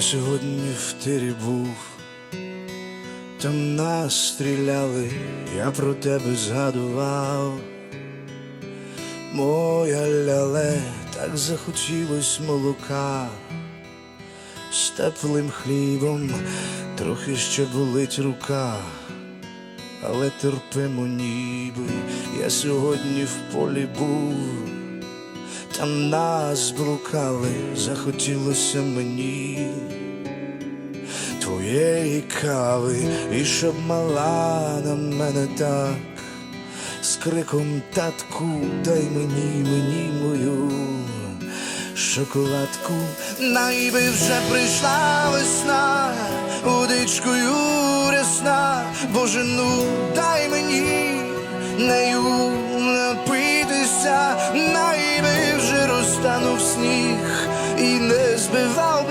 Я сьогодні в тирі був, там нас стріляли, я про тебе згадував. Моя ляле, так захотілось молока, з теплим хлібом трохи ще болить рука, але терпимо ніби, я сьогодні в полі був. Там нас блукали, захотілося мені твоєї кави, і щоб мала на мене так, з криком татку, дай мені, мені мою шоколадку, найби вже прийшла весна, удичкою рясна, Боже, ну дай мені нею напитися, найби вже розтанув сніг і не збивав